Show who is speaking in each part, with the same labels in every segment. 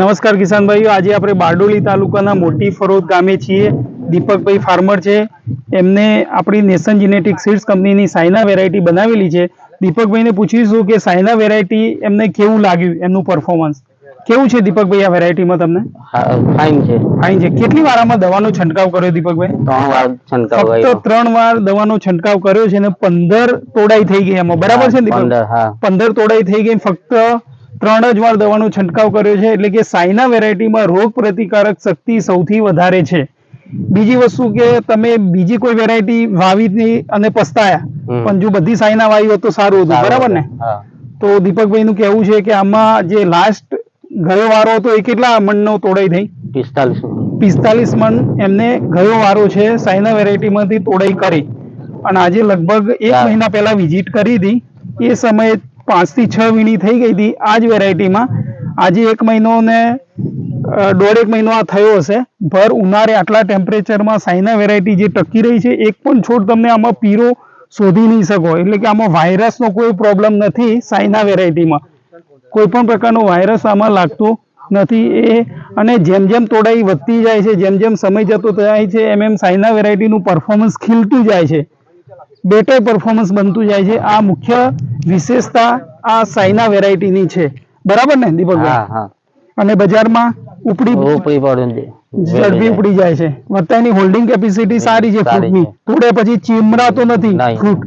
Speaker 1: નમસ્કાર કિસાનભાઈઓ આજે આપણે બારડોલી તાલુકાના મોટી ફરોદ ગામે છીએ. દીપકભાઈ ફાર્મર છે. એમને આપણી નેશન જીનેટિક સીડ્સ કંપનીની સાયના વેરાયટી બનાવેલી છે. દીપકભાઈને પૂછીશું કે સાયના વેરાયટી એમને કેવું લાગ્યું એમનું પરફોર્મન્સ કેવું છે દીપકભાઈ આ વેરાયટીમાં તમને?
Speaker 2: ફાઇન છે.
Speaker 1: ફાઇન છે. કેટલી વારમાં દવાનો છંટકાવ કર્યો દીપકભાઈ?
Speaker 2: ત્રણ વાર છંટકાવ
Speaker 1: ફક્ત ત્રણ વાર દવાનો છંટકાવ કર્યો છે અને પંદર તોડાઈ થઈ ગઈ એમાં. બરાબર છે ને દીપક?
Speaker 2: પંદર
Speaker 1: તોડાઈ થઈ ગઈ ફક્ત ત્રણ જ વાર દવાનો છંટકાવ કર્યો છે એટલે કે સાયના વેરાયટીમાં રોગ પ્રતિકારક શક્તિ સૌથી વધારે છે. બીજી વસ્તુ કે તમે બીજી કોઈ વેરાયટી વાવી અને પસ્તાયા પણ જો બધી સાયના વાવી હોત તો સારું હતું બરાબર ને? તો દીપકભાઈ નું કહેવું છે કે આમાં જે લાસ્ટ ગયો વારો હતો એ કેટલા મણનો તોડાઈ થઈ
Speaker 2: પિસ્તાલીસ
Speaker 1: પિસ્તાલીસ મણ એમને ગયો વારો છે સાયના વેરાયટીમાંથી તોડાઈ કરી. અને આજે લગભગ એક મહિના પહેલા વિઝિટ કરી હતી. એ સમયે પાંચથી છ વીણી થઈ ગઈ હતી આ જ વેરાયટીમાં. આજે એક મહિનો ને દોઢેક મહિનો આ થયો હશે. ભર ઉનાળે આટલા ટેમ્પરેચરમાં સાયના વેરાયટી જે ટકી રહી છે, એક પણ છોડ તમને આમાં પીરો શોધી નહીં શકો. એટલે કે આમાં વાયરસનો કોઈ પ્રોબ્લેમ નથી સાયના વેરાયટીમાં. કોઈ પણ પ્રકારનો વાયરસ આમાં લાગતો નથી એ. અને જેમ જેમ તોડાઈ વધતી જાય છે, જેમ જેમ સમય જતો જાય છે, એમ એમ સાયના વેરાયટીનું પરફોર્મન્સ ખીલતું જાય છે. બેટર પરફોર્મન્સ બનતું જાય છે. આ મુખ્ય વિશેષતા આ સાયના વેરાયટીની છે. બરાબર ને દીપકભાઈ? અને બજારમાં ઉપડી. ઝડપી ઉપડી જાય છે. અત્યારની હોલ્ડિંગ કેપેસિટી સારી છે ફ્રૂટની તોડે પછી ચીમરાતો નથી ફ્રૂટ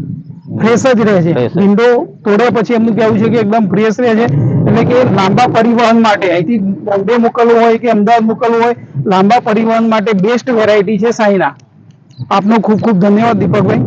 Speaker 1: ફ્રેશ જ રહે છે. વિન્ડો તોડે પછી એમનું કહેવું છે કે એકદમ ફ્રેશ રહે છે. એટલે કે લાંબા પરિવહન માટે અહીંથી બોમ્બે મોકલવું હોય કે અમદાવાદ મોકલવું હોય લાંબા પરિવહન માટે બેસ્ટ વેરાયટી છે સાઈના આપનો ખૂબ ખૂબ ધન્યવાદ દીપકભાઈ.